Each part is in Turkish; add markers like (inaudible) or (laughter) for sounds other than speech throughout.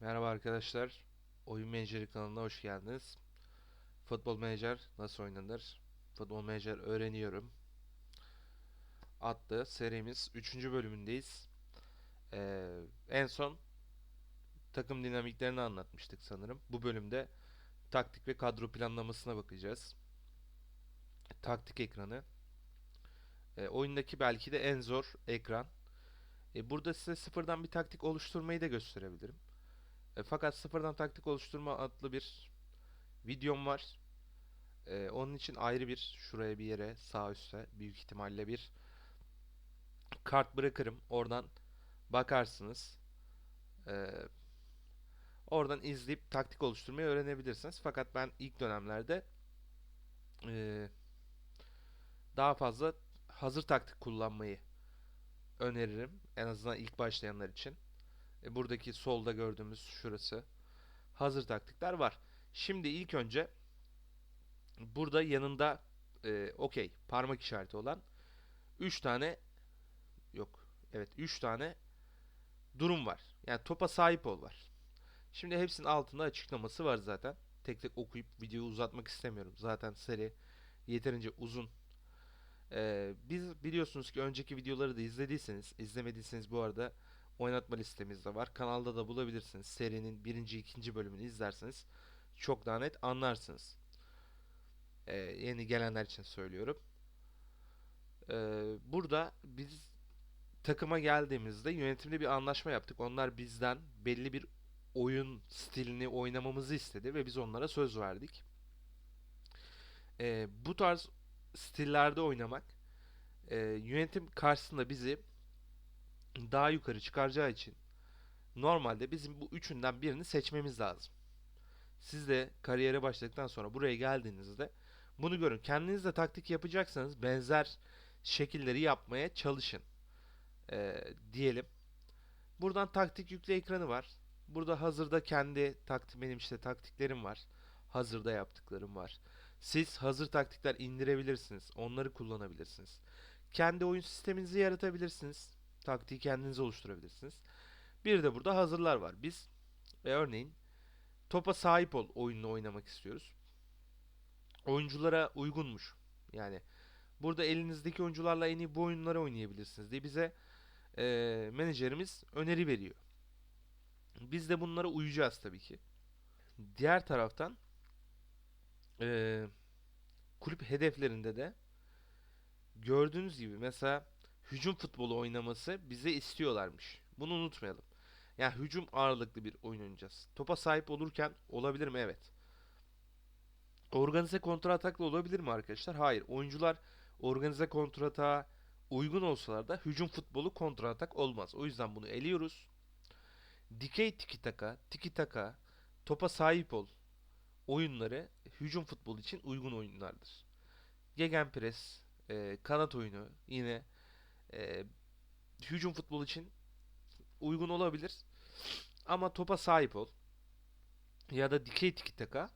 Merhaba arkadaşlar. Oyun Menajeri kanalına hoş geldiniz. Futbol Menajer nasıl oynanır? Futbol Menajer öğreniyorum. Adlı serimiz 3. bölümündeyiz. Ee, en son takım dinamiklerini anlatmıştık sanırım. Bu bölümde taktik ve kadro planlamasına bakacağız. Taktik ekranı. Ee, oyundaki belki de en zor ekran. Ee, burada size sıfırdan bir taktik oluşturmayı da gösterebilirim. E, fakat sıfırdan taktik oluşturma adlı bir videom var. E, onun için ayrı bir şuraya bir yere sağ üstte büyük ihtimalle bir kart bırakırım. Oradan bakarsınız. E, oradan izleyip taktik oluşturmayı öğrenebilirsiniz. Fakat ben ilk dönemlerde e, daha fazla hazır taktik kullanmayı öneririm. En azından ilk başlayanlar için. E, buradaki solda gördüğümüz şurası. Hazır taktikler var. Şimdi ilk önce burada yanında e, okey parmak işareti olan 3 tane yok. Evet 3 tane durum var. Yani topa sahip ol var. Şimdi hepsinin altında açıklaması var zaten. Tek tek okuyup videoyu uzatmak istemiyorum. Zaten seri yeterince uzun. Ee, biz biliyorsunuz ki önceki videoları da izlediyseniz, izlemediyseniz bu arada oynatma listemizde var. Kanalda da bulabilirsiniz. Serinin birinci, ikinci bölümünü izlerseniz çok daha net anlarsınız. Ee, yeni gelenler için söylüyorum. Ee, burada biz takıma geldiğimizde yönetimde bir anlaşma yaptık. Onlar bizden belli bir oyun stilini oynamamızı istedi ve biz onlara söz verdik. Ee, bu tarz stillerde oynamak e, yönetim karşısında bizi daha yukarı çıkaracağı için normalde bizim bu üçünden birini seçmemiz lazım. Siz de kariyere başladıktan sonra buraya geldiğinizde bunu görün. Kendiniz de taktik yapacaksanız benzer şekilleri yapmaya çalışın. Ee, diyelim. Buradan taktik yükle ekranı var. Burada hazırda kendi taktik benim işte taktiklerim var. Hazırda yaptıklarım var. Siz hazır taktikler indirebilirsiniz. Onları kullanabilirsiniz. Kendi oyun sisteminizi yaratabilirsiniz. Taktiği kendiniz oluşturabilirsiniz. Bir de burada hazırlar var. Biz e, örneğin topa sahip ol oyununu oynamak istiyoruz. Oyunculara uygunmuş. Yani burada elinizdeki oyuncularla en iyi bu oyunları oynayabilirsiniz diye bize e, menajerimiz öneri veriyor. Biz de bunlara uyacağız tabii ki. Diğer taraftan e, kulüp hedeflerinde de gördüğünüz gibi mesela hücum futbolu oynaması bize istiyorlarmış. Bunu unutmayalım. Yani hücum ağırlıklı bir oyun oynayacağız. Topa sahip olurken olabilir mi? Evet. Organize kontratakla olabilir mi arkadaşlar? Hayır. Oyuncular organize kontratağa uygun olsalar da hücum futbolu kontratak olmaz. O yüzden bunu eliyoruz. Dikey tiki taka, tiki taka, topa sahip ol oyunları hücum futbolu için uygun oyunlardır. Gegenpress, e, kanat oyunu yine e, hücum futbol için uygun olabilir. Ama topa sahip ol. Ya da dikey tiki taka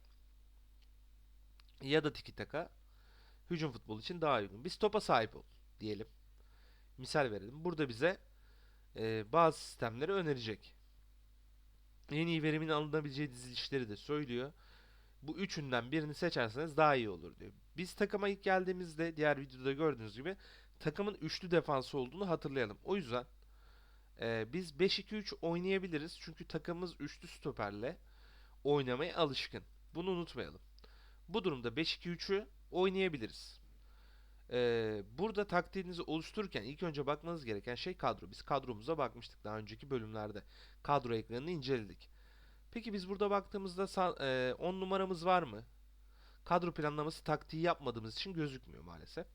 ya da tiki taka hücum futbol için daha uygun. Biz topa sahip ol diyelim. Misal verelim. Burada bize e, bazı sistemleri önerecek. En iyi verimin alınabileceği dizilişleri de söylüyor. Bu üçünden birini seçerseniz daha iyi olur diyor. Biz takıma ilk geldiğimizde diğer videoda gördüğünüz gibi takımın üçlü defansı olduğunu hatırlayalım. O yüzden e, biz 5-2-3 oynayabiliriz. Çünkü takımımız üçlü stoperle oynamaya alışkın. Bunu unutmayalım. Bu durumda 5-2-3'ü oynayabiliriz. E, burada taktiğinizi oluştururken ilk önce bakmanız gereken şey kadro. Biz kadromuza bakmıştık daha önceki bölümlerde. Kadro ekranını inceledik. Peki biz burada baktığımızda 10 numaramız var mı? Kadro planlaması taktiği yapmadığımız için gözükmüyor maalesef.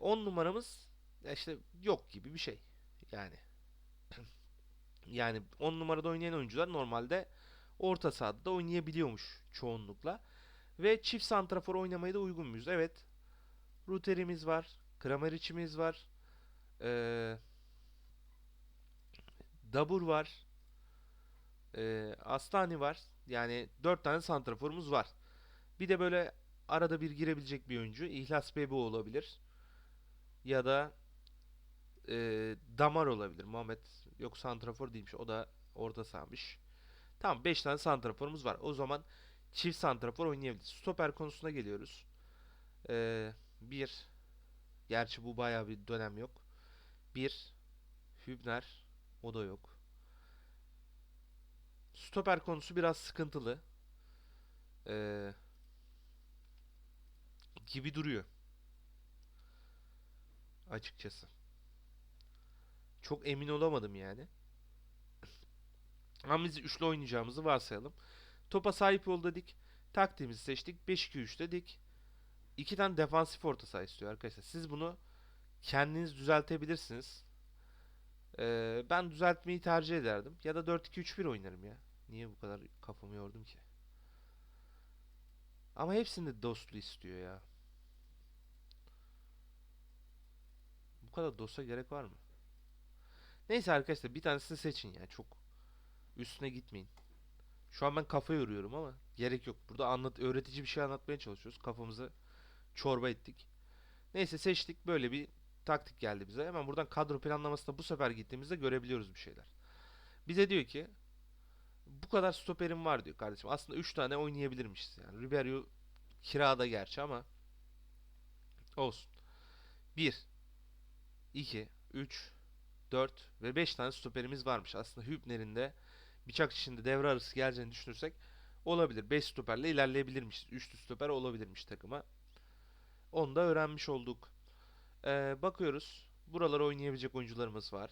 10 numaramız işte yok gibi bir şey. Yani (clears throat) yani 10 numarada oynayan oyuncular normalde orta sahada da oynayabiliyormuş çoğunlukla. Ve çift santrafor oynamaya da uygun muyuz? Evet. Ruterimiz var. Krameric'imiz var. Ee, Dabur var. Ee, Astani var. Yani 4 tane santraforumuz var. Bir de böyle arada bir girebilecek bir oyuncu. İhlas Bebe olabilir. Ya da e, Damar olabilir. Muhammed Yok santrafor değilmiş. O da orta sahamış. Tamam 5 tane santraforumuz var. O zaman çift santrafor oynayabiliriz. Stoper konusuna geliyoruz. Ee, bir Gerçi bu bayağı bir dönem yok. Bir Hübner. O da yok. Stoper konusu biraz sıkıntılı. Ee, gibi duruyor. Açıkçası. Çok emin olamadım yani. Ama biz üçlü oynayacağımızı varsayalım. Topa sahip ol dedik. Taktiğimizi seçtik. 5-2-3 dedik. İki tane defansif orta saha istiyor arkadaşlar. Siz bunu kendiniz düzeltebilirsiniz. Ee, ben düzeltmeyi tercih ederdim. Ya da 4-2-3-1 oynarım ya. Niye bu kadar kafamı yordum ki? Ama hepsinde dostlu istiyor ya. Kadar dosta gerek var mı? Neyse arkadaşlar bir tanesini seçin ya. Çok üstüne gitmeyin. Şu an ben kafa yoruyorum ama gerek yok. Burada anlat öğretici bir şey anlatmaya çalışıyoruz. Kafamızı çorba ettik. Neyse seçtik. Böyle bir taktik geldi bize. Hemen buradan kadro planlamasına bu sefer gittiğimizde görebiliyoruz bir şeyler. Bize diyor ki bu kadar stoperim var diyor kardeşim. Aslında 3 tane oynayabilirmişiz yani. Ribery kirada gerçi ama olsun. 1 2 3 4 ve 5 tane stoperimiz varmış. Aslında Hübner'in de bıçak içinde devre arası geleceğini düşünürsek olabilir. 5 stoperle ilerleyebilirmiş. 3'lü stoper olabilirmiş takıma. Onu da öğrenmiş olduk. Ee, bakıyoruz. Buralara oynayabilecek oyuncularımız var.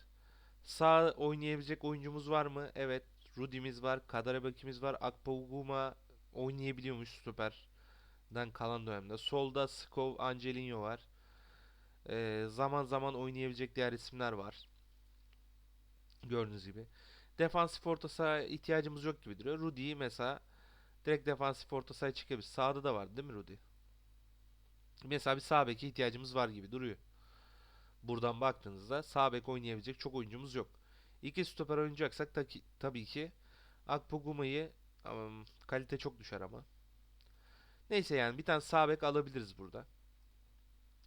Sağ oynayabilecek oyuncumuz var mı? Evet. Rudi'miz var. Kadarabek'imiz var. Akpoguma oynayabiliyormuş stoperden kalan dönemde. Solda Skov, Angelinho var. Ee, zaman zaman oynayabilecek diğer isimler var. Gördüğünüz gibi. Defansif orta saha ihtiyacımız yok gibi duruyor. Rudi'yi mesela direkt defansif orta sahaya çıkabilir. Sağda da var değil mi Rudi? Mesela bir sağ beke ihtiyacımız var gibi duruyor. Buradan baktığınızda sağ bek oynayabilecek çok oyuncumuz yok. İki stoper oynayacaksak ta ki- tabii ki Akpoguma'yı kalite çok düşer ama. Neyse yani bir tane sağ bek alabiliriz burada.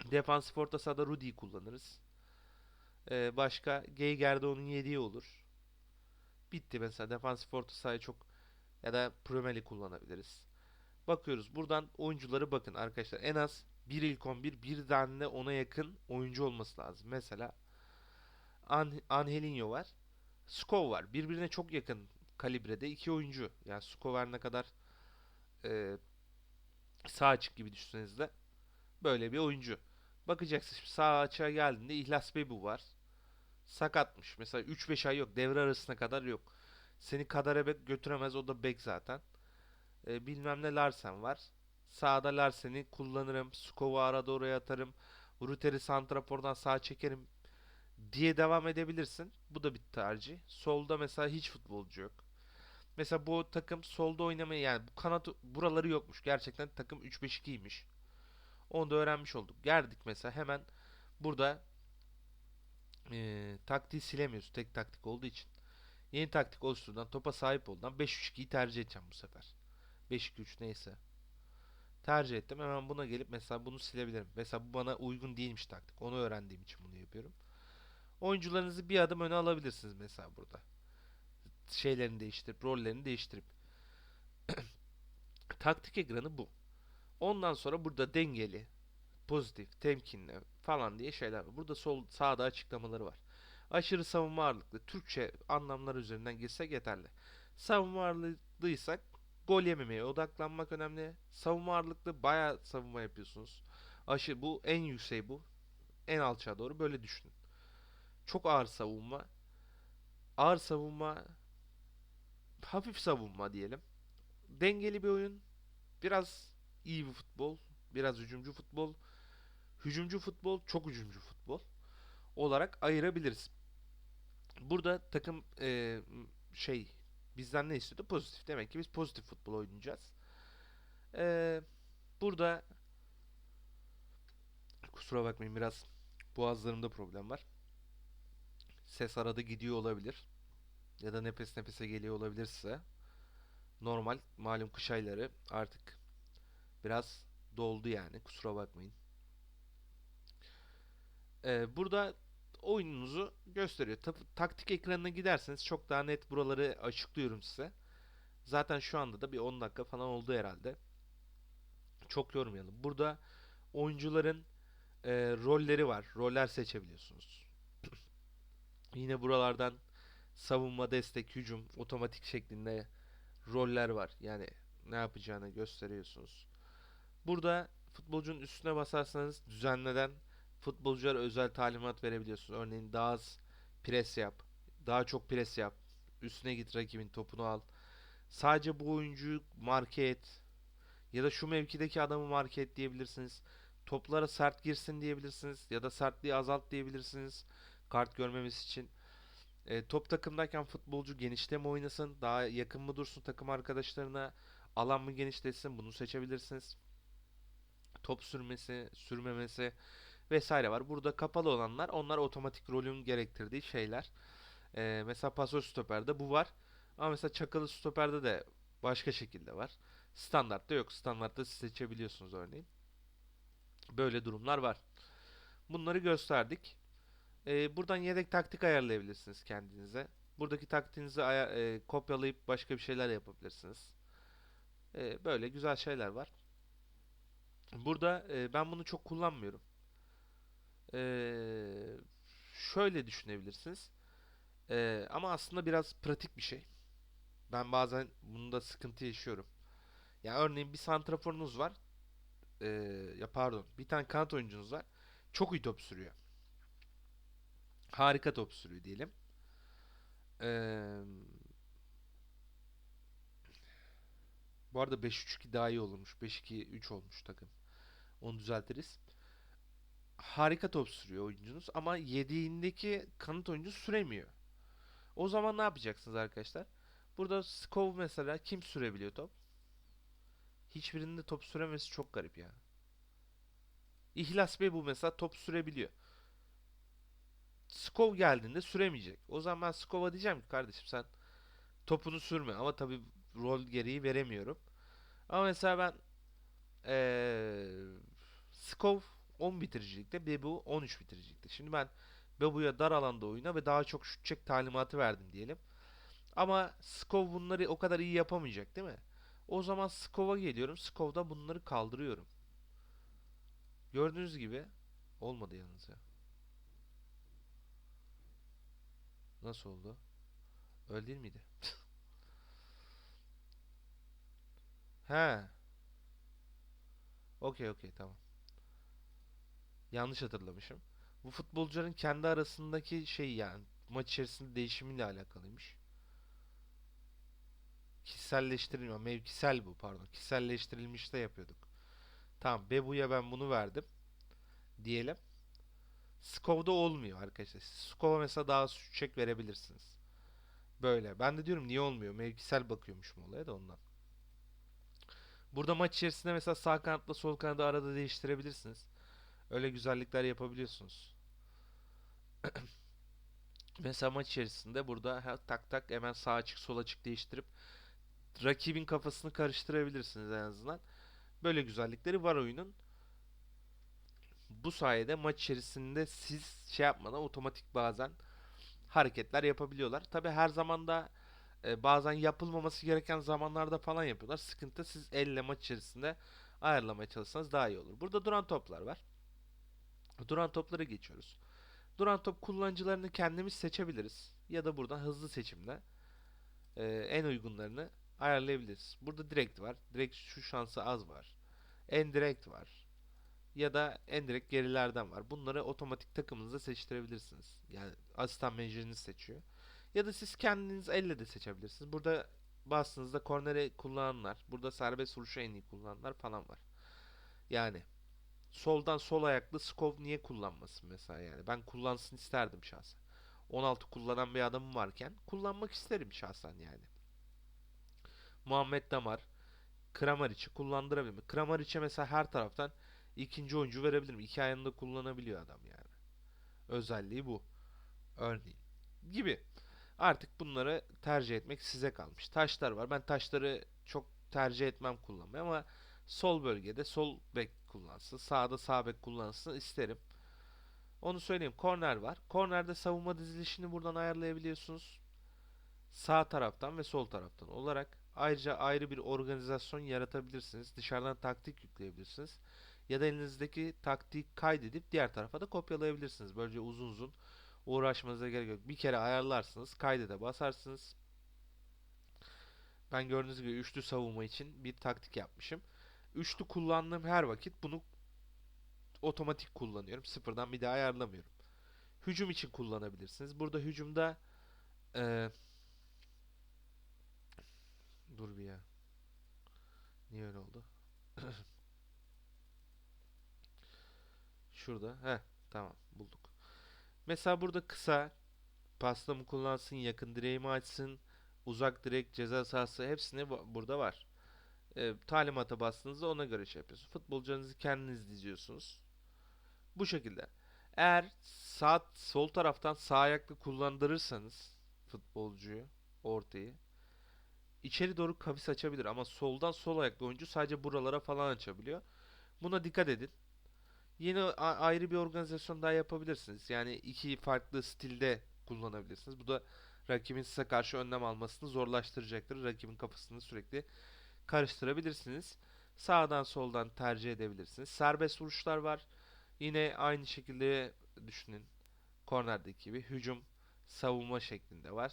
Defansif orta sahada Rudi'yi kullanırız. Ee, başka Geiger'de onun yediği olur. Bitti mesela defansif orta sahayı çok ya da Premier Lig kullanabiliriz. Bakıyoruz buradan oyuncuları bakın arkadaşlar en az bir ilk 11 bir tane ona yakın oyuncu olması lazım. Mesela An Angelinho var. Skov var. Birbirine çok yakın kalibrede iki oyuncu. Yani Skov ne kadar e, sağ açık gibi düşünseniz de böyle bir oyuncu. Bakacaksınız şimdi sağ açığa geldiğinde İhlas Bebu var. Sakatmış. Mesela 3-5 ay yok. Devre arasına kadar yok. Seni kadar bek götüremez. O da bek zaten. E, bilmem ne Larsen var. Sağda Larsen'i kullanırım. Skov'u arada oraya atarım. Ruter'i santrafordan sağa çekerim diye devam edebilirsin. Bu da bir tercih. Solda mesela hiç futbolcu yok. Mesela bu takım solda oynamayı yani bu kanat buraları yokmuş. Gerçekten takım 3-5-2'ymiş. Onu da öğrenmiş olduk. Geldik mesela hemen burada eee taktiği silemiyoruz. Tek taktik olduğu için. Yeni taktik oluşturdan topa sahip olduğundan 5-3-2'yi tercih edeceğim bu sefer. 5-2-3 neyse. Tercih ettim. Hemen buna gelip mesela bunu silebilirim. Mesela bu bana uygun değilmiş taktik. Onu öğrendiğim için bunu yapıyorum. Oyuncularınızı bir adım öne alabilirsiniz mesela burada. Şeylerini değiştirip, rollerini değiştirip. (clears throat) Taktik ekranı bu. Ondan sonra burada dengeli, pozitif, temkinli falan diye şeyler var. Burada sol sağda açıklamaları var. Aşırı savunma ağırlıklı. Türkçe anlamlar üzerinden girsek yeterli. Savunma ağırlıklıysak gol yememeye odaklanmak önemli. Savunma ağırlıklı bayağı savunma yapıyorsunuz. Aşı bu en yüksek bu. En alçağa doğru böyle düşünün. Çok ağır savunma. Ağır savunma hafif savunma diyelim. Dengeli bir oyun. Biraz iyi bir futbol. Biraz hücumcu futbol. Hücumcu futbol, çok hücumcu futbol olarak ayırabiliriz. Burada takım e, şey bizden ne istiyordu? Pozitif. Demek ki biz pozitif futbol oynayacağız. E, burada kusura bakmayın biraz boğazlarımda problem var. Ses arada gidiyor olabilir. Ya da nefes nefese geliyor olabilir size. Normal. Malum kış ayları artık biraz doldu yani. Kusura bakmayın. Ee, burada oyununuzu gösteriyor. Ta- taktik ekranına giderseniz çok daha net buraları açıklıyorum size. Zaten şu anda da bir 10 dakika falan oldu herhalde. Çok yormayalım. Burada oyuncuların e, rolleri var. Roller seçebiliyorsunuz. (clears throat) Yine buralardan savunma, destek, hücum, otomatik şeklinde roller var. Yani ne yapacağını gösteriyorsunuz. Burada futbolcunun üstüne basarsanız düzenleden futbolculara özel talimat verebiliyorsunuz. Örneğin daha az pres yap, daha çok pres yap, üstüne git rakibin topunu al. Sadece bu oyuncuyu marke et ya da şu mevkideki adamı marke et diyebilirsiniz. Toplara sert girsin diyebilirsiniz ya da sertliği azalt diyebilirsiniz kart görmemesi için. E, top takımdayken futbolcu genişte oynasın, daha yakın mı dursun takım arkadaşlarına, alan mı genişletsin bunu seçebilirsiniz. Top sürmesi, sürmemesi vesaire var. Burada kapalı olanlar onlar otomatik rolün gerektirdiği şeyler. E, mesela pasör stoperde bu var. Ama mesela çakılı stoperde de başka şekilde var. Standartta yok. Standartta siz seçebiliyorsunuz örneğin. Böyle durumlar var. Bunları gösterdik. Ee, buradan yedek taktik ayarlayabilirsiniz kendinize. Buradaki taktiğinizi e, kopyalayıp başka bir şeyler yapabilirsiniz. Ee, böyle güzel şeyler var. Burada e, ben bunu çok kullanmıyorum. Ee, şöyle düşünebilirsiniz. Ee, ama aslında biraz pratik bir şey. Ben bazen bunda sıkıntı yaşıyorum. Ya örneğin bir santraforunuz var. Ee, ya pardon, bir tane kanat oyuncunuz var. Çok iyi top sürüyor. Harika top sürüyor diyelim. Ee, bu arada 5-3-2 daha iyi olurmuş. 5-2-3 olmuş takım. Onu düzeltiriz. Harika top sürüyor oyuncunuz ama yediğindeki kanat oyuncu süremiyor. O zaman ne yapacaksınız arkadaşlar? Burada Skov mesela kim sürebiliyor top? Hiçbirinde top süremesi çok garip ya. İhlas Bey bu mesela top sürebiliyor. Skov geldiğinde süremeyecek. O zaman ben Skov'a diyeceğim ki kardeşim sen topunu sürme ama tabii rol gereği veremiyorum. Ama mesela ben ee, Skov 10 bitiricilikte, Bebu 13 bitiricilikte. Şimdi ben Bebu'ya dar alanda oyna ve daha çok şut çek talimatı verdim diyelim. Ama Skov bunları o kadar iyi yapamayacak değil mi? O zaman Skov'a geliyorum. Skov'da bunları kaldırıyorum. Gördüğünüz gibi olmadı yalnız ya. Nasıl oldu? Öyle değil miydi? (laughs) He. Okey okey tamam. Yanlış hatırlamışım. Bu futbolcuların kendi arasındaki şey yani maç içerisinde değişimiyle alakalıymış. Kişiselleştirilmiyor. Mevkisel bu pardon. Kişiselleştirilmiş de yapıyorduk. Tamam. Bebu'ya ben bunu verdim. Diyelim. Skov'da olmuyor arkadaşlar. Skov'a mesela daha çek verebilirsiniz. Böyle. Ben de diyorum niye olmuyor? Mevkisel bakıyormuşum olaya da ondan. Burada maç içerisinde mesela sağ kanatla sol kanadı arada değiştirebilirsiniz. Öyle güzellikler yapabiliyorsunuz. (clears throat) Mesela maç içerisinde burada ha, tak tak hemen sağ açık sol açık değiştirip rakibin kafasını karıştırabilirsiniz en azından. Böyle güzellikleri var oyunun. Bu sayede maç içerisinde siz şey yapmadan otomatik bazen hareketler yapabiliyorlar. Tabi her zaman da e, bazen yapılmaması gereken zamanlarda falan yapıyorlar. Sıkıntı siz elle maç içerisinde ayarlamaya çalışsanız daha iyi olur. Burada duran toplar var. Duran toplara geçiyoruz. Duran top kullanıcılarını kendimiz seçebiliriz. Ya da buradan hızlı seçimle e, en uygunlarını ayarlayabiliriz. Burada direkt var. Direkt şu şansı az var. En direkt var. Ya da en direkt gerilerden var. Bunları otomatik takımınızda seçtirebilirsiniz. Yani asistan menajeriniz seçiyor. Ya da siz kendiniz elle de seçebilirsiniz. Burada bastığınızda kornere kullananlar, burada serbest vuruşu en iyi kullananlar falan var. Yani soldan sol ayaklı Skov niye kullanmasın mesela yani. Ben kullansın isterdim şahsen. 16 kullanan bir adamım varken kullanmak isterim şahsen yani. Muhammed Damar, Kramaric'i kullandırabilirim. Kramaric'e mesela her taraftan ikinci oyuncu verebilirim. İki ayağında kullanabiliyor adam yani. Özelliği bu. Örneğin. Gibi. Artık bunları tercih etmek size kalmış. Taşlar var. Ben taşları çok tercih etmem kullanmayı ama sol bölgede sol bek kullansın. Sağda sağ bek kullansın isterim. Onu söyleyeyim. Korner var. Kornerde savunma dizilişini buradan ayarlayabiliyorsunuz. Sağ taraftan ve sol taraftan olarak. Ayrıca ayrı bir organizasyon yaratabilirsiniz. Dışarıdan taktik yükleyebilirsiniz. Ya da elinizdeki taktiği kaydedip diğer tarafa da kopyalayabilirsiniz. Böylece uzun uzun uğraşmanıza gerek yok. Bir kere ayarlarsınız, kaydede basarsınız. Ben gördüğünüz gibi üçlü savunma için bir taktik yapmışım. Üçlü kullandığım her vakit bunu otomatik kullanıyorum. Sıfırdan bir daha ayarlamıyorum. Hücum için kullanabilirsiniz. Burada hücumda eee dur bir ya. Niye öyle oldu? (clears throat) Şurada. Heh, tamam bulduk. Mesela burada kısa pasta mı kullansın, yakın direği mi açsın, uzak direk, ceza sahası hepsini bu- burada var. E, talimata bastığınızda ona göre şey yapıyorsunuz. Futbolcularınızı kendiniz diziyorsunuz. Bu şekilde. Eğer sağ sol taraftan sağ ayaklı kullandırırsanız futbolcuyu, ortayı içeri doğru kavis açabilir ama soldan sol ayaklı oyuncu sadece buralara falan açabiliyor. Buna dikkat edin. Yeni ayrı bir organizasyon daha yapabilirsiniz. Yani iki farklı stilde kullanabilirsiniz. Bu da rakibin size karşı önlem almasını zorlaştıracaktır. Rakibin kafasını sürekli karıştırabilirsiniz. Sağdan soldan tercih edebilirsiniz. Serbest vuruşlar var. Yine aynı şekilde düşünün. Kornerdeki gibi hücum, savunma şeklinde var.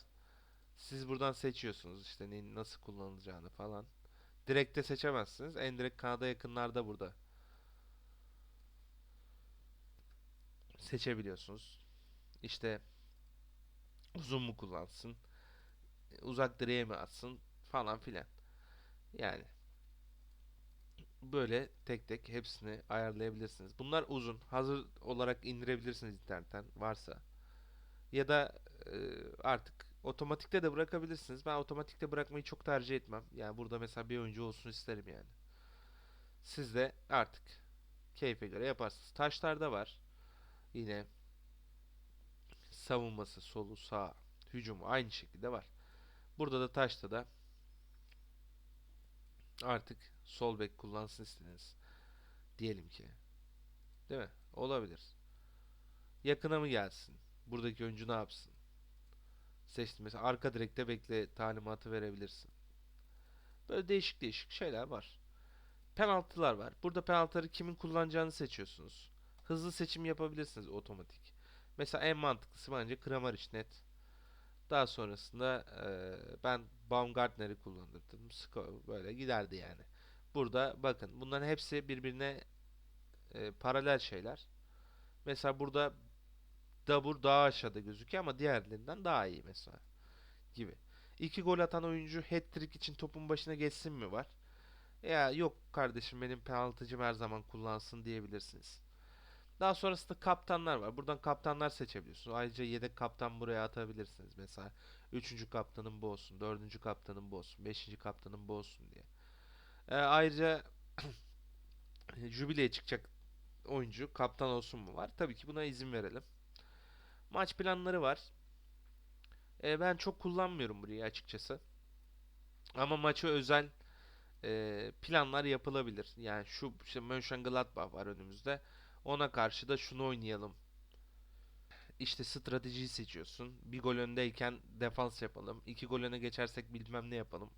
Siz buradan seçiyorsunuz işte nasıl kullanılacağını falan. Direkte seçemezsiniz. En direkt kanada yakınlarda burada seçebiliyorsunuz. İşte uzun mu kullansın, uzak direğe mi atsın falan filan. Yani böyle tek tek hepsini ayarlayabilirsiniz. Bunlar uzun. Hazır olarak indirebilirsiniz internetten varsa. Ya da e, artık otomatikte de bırakabilirsiniz. Ben otomatikte bırakmayı çok tercih etmem. Yani burada mesela bir oyuncu olsun isterim yani. Siz de artık keyfe göre yaparsınız. Taşlarda var. Yine savunması, solu, sağ, hücumu aynı şekilde var. Burada da taşta da artık sol bek kullansın istediniz. Diyelim ki. Değil mi? Olabilir. Yakına mı gelsin? Buradaki oyuncu ne yapsın? Seçtim. Mesela arka direkte bekle talimatı verebilirsin. Böyle değişik değişik şeyler var. Penaltılar var. Burada penaltıları kimin kullanacağını seçiyorsunuz. Hızlı seçim yapabilirsiniz otomatik. Mesela en mantıklısı bence Kramaric net. Daha sonrasında eee, ben Baumgartner'i kullanırdım. Böyle giderdi yani. Burada bakın bunların hepsi birbirine e, paralel şeyler. Mesela burada Dabur daha aşağıda gözüküyor ama diğerlerinden daha iyi mesela gibi. İki gol atan oyuncu hat-trick için topun başına geçsin mi var? Ya yok kardeşim benim penaltıcım her zaman kullansın diyebilirsiniz. Daha sonrasında kaptanlar var. Buradan kaptanlar seçebiliyorsunuz. Ayrıca yedek kaptan buraya atabilirsiniz. Mesela üçüncü kaptanın bu olsun, dördüncü kaptanın bu olsun, beşinci kaptanın bu olsun diye. Ee, ayrıca (clears throat) jübileye çıkacak oyuncu kaptan olsun mu var? Tabii ki buna izin verelim. Maç planları var. Ee, ben çok kullanmıyorum burayı açıkçası. Ama maça özel e, planlar yapılabilir. Yani şu işte Mönchengladbach var önümüzde. Ona karşı da şunu oynayalım. İşte stratejiyi seçiyorsun. Bir gol öndeyken defans yapalım. İki gol öne geçersek bilmem ne yapalım.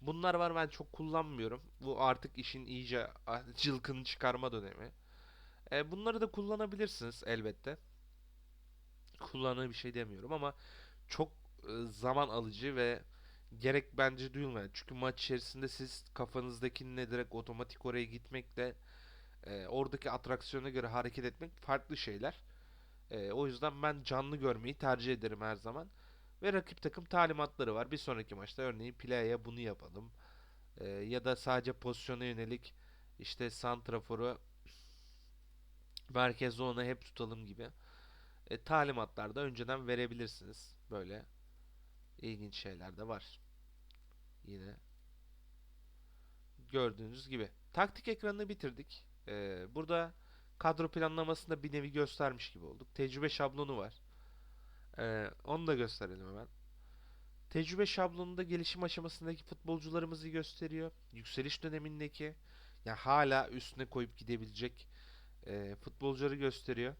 Bunlar var ben çok kullanmıyorum. Bu artık işin iyice ah, cılkını çıkarma dönemi. E, bunları da kullanabilirsiniz elbette. Kullanır bir şey demiyorum ama çok e, zaman alıcı ve gerek bence duyulmayan. Çünkü maç içerisinde siz kafanızdakinle direkt otomatik oraya gitmekle e, oradaki atraksiyona göre hareket etmek farklı şeyler. E, o yüzden ben canlı görmeyi tercih ederim her zaman. Ve rakip takım talimatları var. Bir sonraki maçta örneğin play'e bunu yapalım. E, ya da sadece pozisyona yönelik işte santraforu merkezde onu hep tutalım gibi. E, talimatlar da önceden verebilirsiniz. Böyle ilginç şeyler de var. Yine gördüğünüz gibi. Taktik ekranını bitirdik. Ee, burada kadro planlamasında bir nevi göstermiş gibi olduk. Tecrübe şablonu var. Ee, onu da gösterelim hemen. Tecrübe şablonunda gelişim aşamasındaki futbolcularımızı gösteriyor. Yükseliş dönemindeki yani hala üstüne koyup gidebilecek e, futbolcuları gösteriyor.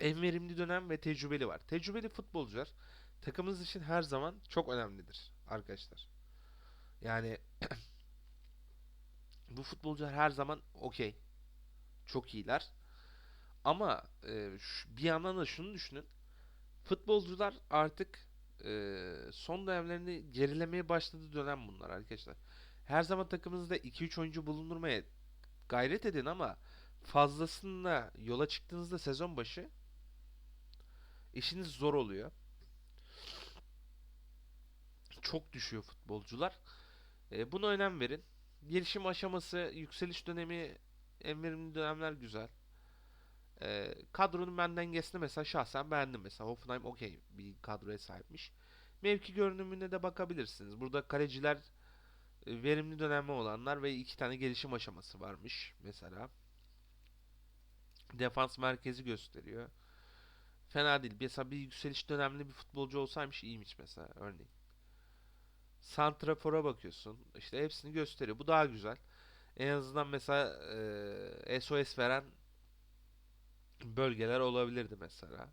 En verimli dönem ve tecrübeli var. Tecrübeli futbolcular takımınız için her zaman çok önemlidir arkadaşlar. Yani (clears throat) bu futbolcular her zaman okey. Çok iyiler. Ama e, şu- bir yandan da şunu düşünün. Futbolcular artık e, son dönemlerini gerilemeye başladığı dönem bunlar arkadaşlar. Her zaman takımınızda 2-3 oyuncu bulundurmaya gayret edin ama fazlasıyla yola çıktığınızda sezon başı işiniz zor oluyor. Çok düşüyor futbolcular. E, buna önem verin. Gelişim aşaması, yükseliş dönemi, en dönemler güzel. E, kadronun ben dengesini mesela şahsen beğendim. Mesela Hoffenheim okey bir kadroya sahipmiş. Mevki görünümüne de bakabilirsiniz. Burada kaleciler e, verimli dönemi olanlar ve iki tane gelişim aşaması varmış mesela. Defans merkezi gösteriyor. Fena değil. Mesela bir yükseliş dönemli bir futbolcu olsaymış iyiymiş mesela örneğin. Santrafor'a bakıyorsun. İşte hepsini gösteriyor. Bu daha güzel. En azından mesela e, SOS veren bölgeler olabilirdi mesela.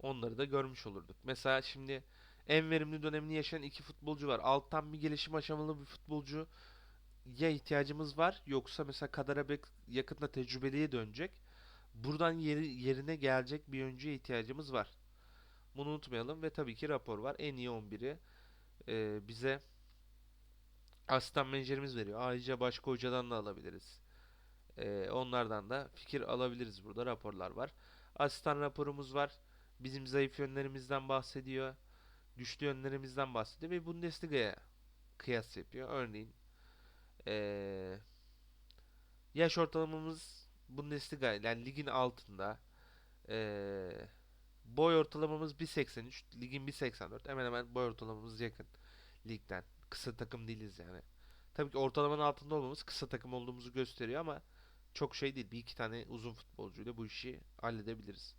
Onları da görmüş olurduk. Mesela şimdi en verimli dönemini yaşayan iki futbolcu var. Alttan bir gelişim aşamalı bir futbolcu ya ihtiyacımız var yoksa mesela Kaderabek yakında tecrübeliye dönecek. Buradan yeri, yerine gelecek bir oyuncuya ihtiyacımız var. Bunu unutmayalım ve tabii ki rapor var. En iyi 11'i e, bize asistan menajerimiz veriyor. Ayrıca başka hocadan da alabiliriz. E, onlardan da fikir alabiliriz. Burada raporlar var. Asistan raporumuz var. Bizim zayıf yönlerimizden bahsediyor. Güçlü yönlerimizden bahsediyor ve Bundesliga'ya kıyas yapıyor. Örneğin e, yaş ortalamamız Bundesliga yani ligin altında. E, boy ortalamamız 1.83, ligin 1.84. Hemen hemen boy ortalamamız yakın ligden. Kısa takım değiliz yani. Tabii ki ortalamanın altında olmamız kısa takım olduğumuzu gösteriyor ama çok şey değil. Bir iki tane uzun futbolcuyla bu işi halledebiliriz.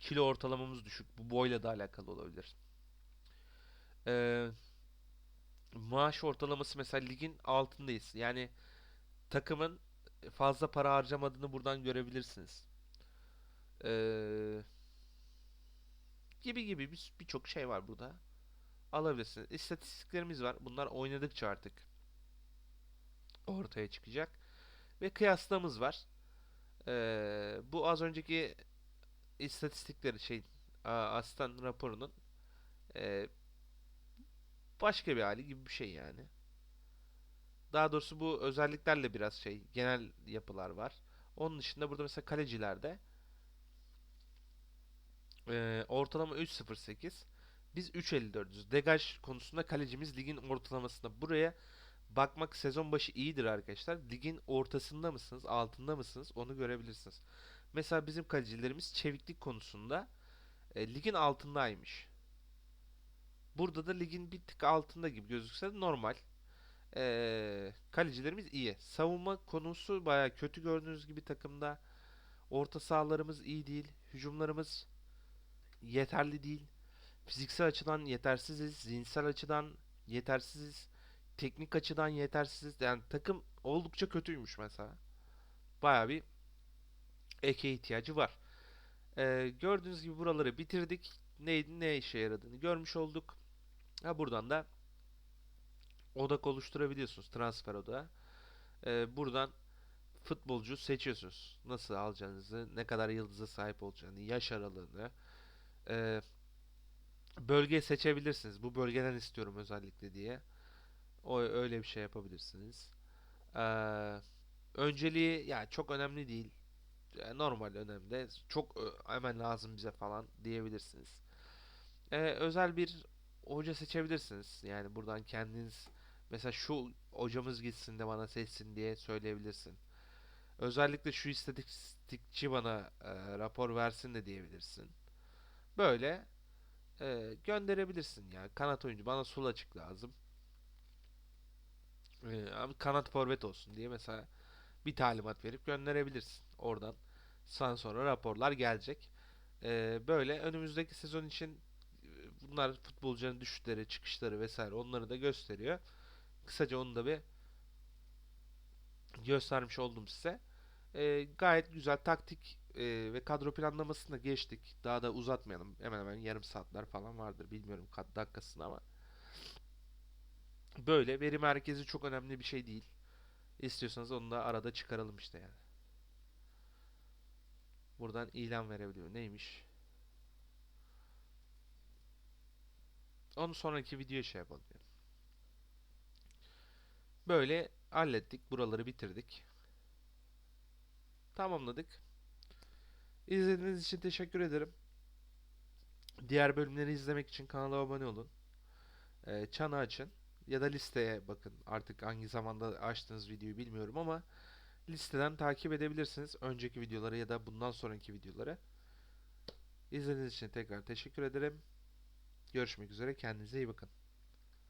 Kilo ortalamamız düşük. Bu boyla da alakalı olabilir. Ee, maaş ortalaması mesela ligin altındayız. Yani takımın fazla para harcamadığını buradan görebilirsiniz. Ee, gibi gibi bir- birçok şey var burada. Alabilirsiniz. İstatistiklerimiz var. Bunlar oynadıkça artık ortaya çıkacak. Ve kıyaslamız var. Ee, bu az önceki istatistikleri şey a- asistan raporunun e, başka bir hali gibi bir şey yani. Daha doğrusu bu özelliklerle biraz şey genel yapılar var. Onun dışında burada mesela kalecilerde e, ortalama 3.08 biz 3.54'üz. Degaj konusunda kalecimiz ligin ortalamasında. Buraya bakmak sezon başı iyidir arkadaşlar. Ligin ortasında mısınız, altında mısınız onu görebilirsiniz. Mesela bizim kalecilerimiz çeviklik konusunda e, ligin altındaymış. Burada da ligin bir tık altında gibi gözükse de normal. E, kalecilerimiz iyi. Savunma konusu baya kötü gördüğünüz gibi takımda. Orta sahalarımız iyi değil. Hücumlarımız yeterli değil. Fiziksel açıdan yetersiziz. Zihinsel açıdan yetersiziz. Teknik açıdan yetersiziz. Yani takım oldukça kötüymüş mesela. Baya bir eke ihtiyacı var. Ee, gördüğünüz gibi buraları bitirdik. Neydi, ne işe yaradığını görmüş olduk. Ha buradan da odak oluşturabiliyorsunuz. Transfer odağı. Ee, buradan futbolcu seçiyorsunuz. Nasıl alacağınızı, ne kadar yıldıza sahip olacağını, yaş aralığını. Ee, bölge seçebilirsiniz. Bu bölgeden istiyorum özellikle diye. O öyle bir şey yapabilirsiniz. Ee, önceliği yani çok önemli değil. Yani normal önemli. Çok hemen lazım bize falan diyebilirsiniz. Ee, özel bir hoca seçebilirsiniz. Yani buradan kendiniz mesela şu hocamız gitsin de bana seçsin diye söyleyebilirsin. Özellikle şu istatistikçi bana e, rapor versin de diyebilirsin. Böyle e, gönderebilirsin yani kanat oyuncu bana sol açık lazım. E, kanat forvet olsun diye mesela bir talimat verip gönderebilirsin. Oradan sana sonra raporlar gelecek. E, böyle önümüzdeki sezon için e, bunlar futbolcuların düşüşleri, çıkışları vesaire onları da gösteriyor. Kısaca onu da bir göstermiş oldum size. E, gayet güzel taktik e, ve kadro planlamasını da geçtik. Daha da uzatmayalım. Hemen hemen yarım saatler falan vardır. Bilmiyorum kat dakikasını ama. Böyle veri merkezi çok önemli bir şey değil. İstiyorsanız onu da arada çıkaralım işte yani. Buradan ilan verebiliyor. Neymiş? Onu sonraki videoya şey yapalım. Böyle hallettik. Buraları bitirdik. Tamamladık. İzlediğiniz için teşekkür ederim. Diğer bölümleri izlemek için kanala abone olun. Ee, çanı açın. Ya da listeye bakın. Artık hangi zamanda açtığınız videoyu bilmiyorum ama listeden takip edebilirsiniz. Önceki videoları ya da bundan sonraki videoları. İzlediğiniz için tekrar teşekkür ederim. Görüşmek üzere. Kendinize iyi bakın.